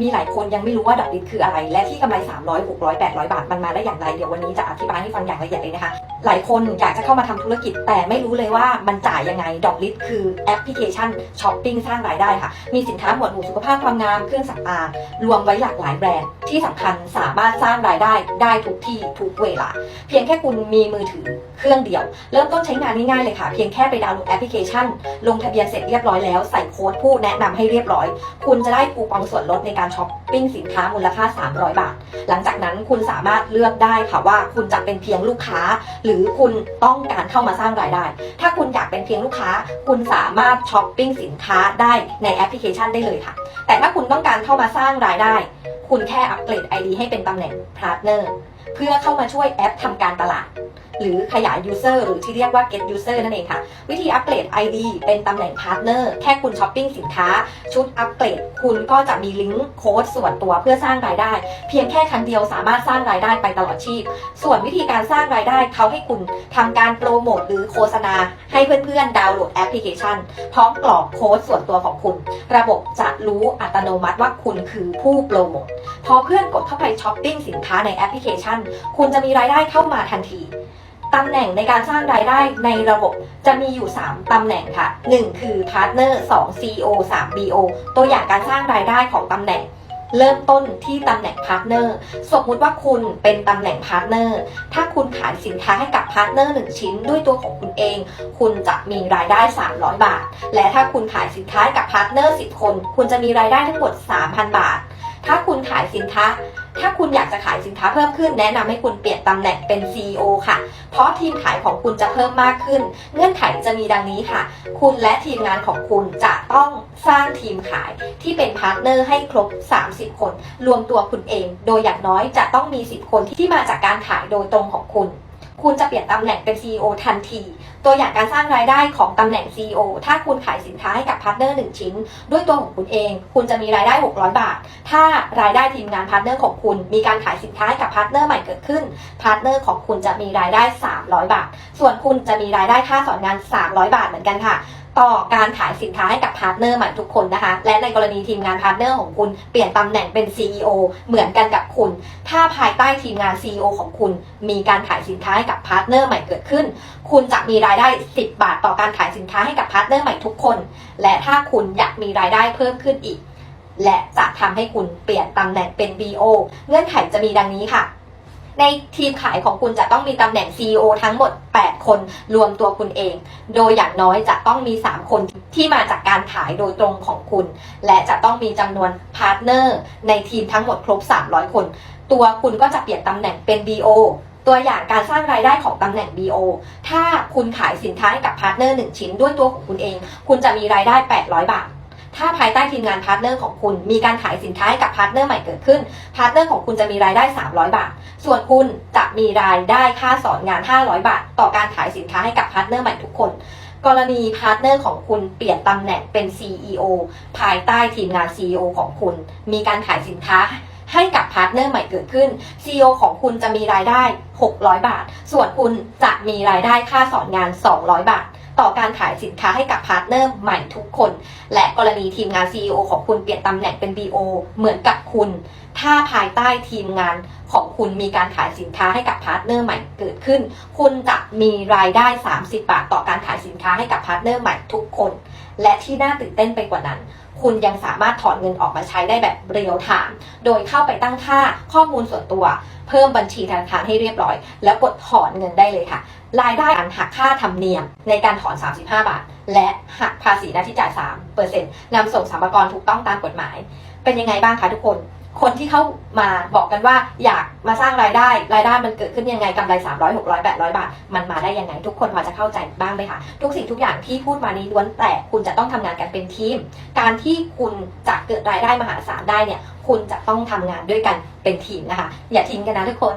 มีหลายคนยังไม่รู้ว่าดอกลิตคืออะไร และที่กำไร300 600 800 บาทมันมาได้อย่างไร เดี๋ยววันนี้จะอธิบายให้ฟังอย่างละเอียดเลยนะคะ หลายคนอยากจะเข้ามาทำธุรกิจ แต่ไม่รู้เลยว่ามันจ่ายยังไงดอกลิตคือแอปพลิเคชันช้อปปิ้งสร้างรายได้ค่ะ มีสินค้าหมวดหมู่สุขภาพความงามเครื่องสำอางรวมไว้หลากหลายแบรนด์ ที่สำคัญสามารถสร้างรายได้ได้ทุกที่ทุกเวลา เพียงแค่คุณมีมือถือเครื่องเดียว เริ่มต้นใช้งานง่ายๆเลยค่ะ เพียงแค่ไปดาวน์โหลดแอปพลิเคชัน ลงทะเบียนเสร็จเรียบร้อยแล้วใส่โค้ดผู้แนะนำให้เรียบร้อย คุณจะได้คูปองส่วนลดในการช้อปปิ้งสินค้ามูลค่า 300 บาท หลังจากนั้นคุณสามารถเลือกได้ค่ะว่าคุณจะเป็นเพียงลูกค้า หรือคุณต้องการเข้ามาสร้างรายได้ ถ้าคุณอยากเป็นเพียงลูกค้า คุณสามารถช้อปปิ้งสินค้าได้ในแอปพลิเคชันได้เลยค่ะ แต่ถ้าคุณต้องการเข้ามาสร้างรายได้ คุณแค่อัปเกรด ID ให้เป็นตำแหน่งพาร์ทเนอร์ พื่อเข้ามาช่วยแอปทำการตลาด หรือขยาย User หรือที่เรียกว่า Get User นั่นเองค่ะ วิธีอัปเกรด ID เป็นตำแหน่ง Partner แค่คุณช้อปปิ้งสินค้า ชุดอัปเกรด คุณก็จะมีลิงก์โค้ดส่วนตัวเพื่อสร้างรายได้ เพียงแค่ครั้งเดียวสามารถสร้างรายได้ไปตลอดชีพ ส่วนวิธีการสร้างรายได้เขาให้คุณทำการโปรโมทหรือโฆษณา ให้เพื่อนๆดาวน์โหลดแอปพลิเคชัน พร้อมกรอกโค้ดส่วนตัวของคุณ ระบบจะรู้อัตโนมัติว่าคุณคือผู้โปรโมทพอเพื่อนกดเข้าไปช้อปปิ้งสินค้าในแอปพลิเคชันคุณจะมีรายได้เข้ามาทันทีตำแหน่งในการสร้างรายได้ในระบบจะมีอยู่ 3ตำแหน่งค่ะ 1 คือ Partner 2 CEO 3 BO ตัวอย่างการสร้างรายได้ของตำแหน่ง เริ่มต้นที่ตำแหน่ง Partner สมมุติว่าคุณเป็นตำแหน่ง Partner ถ้าคุณขายสินค้าให้กับ Partner 1ชิ้นด้วยตัวของคุณเอง คุณจะมีรายได้ 300 บาท และถ้าคุณขายสินค้าให้กับ Partner 10 คน คุณจะมีรายได้ทั้งหมด 3,000 บาท ถ้าคุณขายสินค้า ถ้าคุณอยากจะขายสินค้าเพิ่มขึ้น แนะนำให้คุณเปลี่ยนตำแหน่งเป็น CEO ค่ะ เพราะทีมขายของคุณจะเพิ่มมากขึ้น เงื่อนไขจะมีดังนี้ค่ะ คุณและทีมงานของคุณจะต้องสร้างทีมขายที่เป็นพาร์ทเนอร์ให้ครบ 30 คน รวมตัวคุณเอง โดยอย่างน้อยจะต้องมี 10 คนที่มาจากการขายโดยตรงของคุณ คุณจะเปลี่ยนตำแหน่งเป็น CEO ทันที ตัวอย่างการสร้างรายได้ของตำแหน่ง CEO ถ้าคุณขายสินค้าให้กับพาร์ทเนอร์หนึ่งชิ้น ด้วยตัวของคุณเอง คุณจะมีรายได้ 600 บาท ถ้ารายได้ทีมงานพาร์ทเนอร์ของคุณ มีการขายสินค้าให้กับพาร์ทเนอร์ใหม่เกิดขึ้น พาร์ทเนอร์ของคุณจะมีรายได้ 300 บาท ส่วนคุณจะมีรายได้ค่าสอนงาน 300 บาทเหมือนกันค่ะ ต่อการขายสินค้าให้กับพาร์ทเนอร์ใหม่ทุกคนนะคะ และในกรณีทีมงานพาร์ทเนอร์ของคุณเปลี่ยนตำแหน่งเป็น CEO เหมือนกันกับคุณ ถ้าภายใต้ทีมงาน CEO ของคุณ มีการขายสินค้าให้กับพาร์ทเนอร์ใหม่เกิดขึ้น คุณจะมีรายได้ 10 บาทต่อการขายสินค้าให้กับพาร์ทเนอร์ใหม่ทุกคน และถ้าคุณอยากมีรายได้เพิ่มขึ้นอีก และจะทำให้คุณเปลี่ยนตำแหน่งเป็น BO เงื่อนไขจะมีดังนี้ค่ะ ในทีมขายของคุณจะต้องมีตำแหน่ง CEO ทั้งหมด 8 คนรวมตัวคุณเอง โดยอย่างน้อยจะต้องมี 3 คนที่มาจากการขายโดยตรงของคุณ และจะต้องมีจำนวนพาร์ทเนอร์ในทีมทั้งหมดครบ 300 คน ตัวคุณก็จะเปลี่ยนตำแหน่งเป็น BO ตัวอย่างการสร้างรายได้ของตำแหน่ง BO ถ้าคุณขายสินค้าให้กับพาร์ทเนอร์1ชิ้นด้วยตัวของคุณเอง คุณจะมีรายได้ 800 บาท ถ้าภายใต้ทีมงานพาร์ทเนอร์ของคุณ มีการขายสินค้าให้กับพาร์ทเนอร์ใหม่เกิดขึ้น พาร์ทเนอร์ของคุณจะมีรายได้ 300 บาท ส่วนคุณจะมีรายได้ค่าสอนงาน 500 บาท ต่อการขายสินค้าให้กับพาร์ทเนอร์ใหม่ทุกคน กรณีพาร์ทเนอร์ของคุณเปลี่ยนตำแหน่งเป็น CEO ภายใต้ทีมงาน CEO ของคุณ มีการขายสินค้าให้กับพาร์ทเนอร์ใหม่เกิดขึ้น CEO ของคุณจะมีรายได้ 600 บาท ส่วนคุณจะมีรายได้ค่าสอนงาน 200 บาท ต่อการขายสินค้าให้กับพาร์ทเนอร์ใหม่ทุกคน และกรณีทีมงาน CEO ของคุณเปลี่ยนตำแหน่งเป็น BO เหมือนกับคุณ ถ้าภายใต้ทีมงานของคุณมีการขายสินค้าให้กับพาร์ทเนอร์ใหม่เกิดขึ้น คุณจะมีรายได้ 30 บาท ต่อการขายสินค้าให้กับพาร์ทเนอร์ใหม่ทุกคน และที่น่าตื่นเต้นไปกว่านั้น คุณยังสามารถถอนเงินออกมาใช้ได้แบบเรียลไทม์โดยเข้าไปตั้งค่าข้อมูลส่วนตัว เพิ่มบัญชีธนาคารให้เรียบร้อย แล้วกดถอนเงินได้เลยค่ะ รายได้การหักค่าธรรมเนียมในการถอน 35 บาท และหักภาษีหน้าที่จ่าย3%นำส่งสรรพากรถูกต้องตามกฎหมาย เป็นยังไงบ้างคะทุกคน คนที่เข้ามาบอกกันว่าอยากมาสร้างรายได้ รายได้มันเกิดขึ้นยังไงกำไร 300 600 800 บาท มันมาได้ยังไง ทุกคนพอจะเข้าใจบ้างไหมคะทุกสิ่งทุกอย่างที่พูดมานี้ล้วนแต่คุณจะต้องทำงานกันเป็นทีม การที่คุณจะเกิดรายได้มหาศาลได้เนี่ย คุณจะต้องทำงานด้วยกันเป็นทีมนะคะ อย่าทิ้งกันนะทุกคน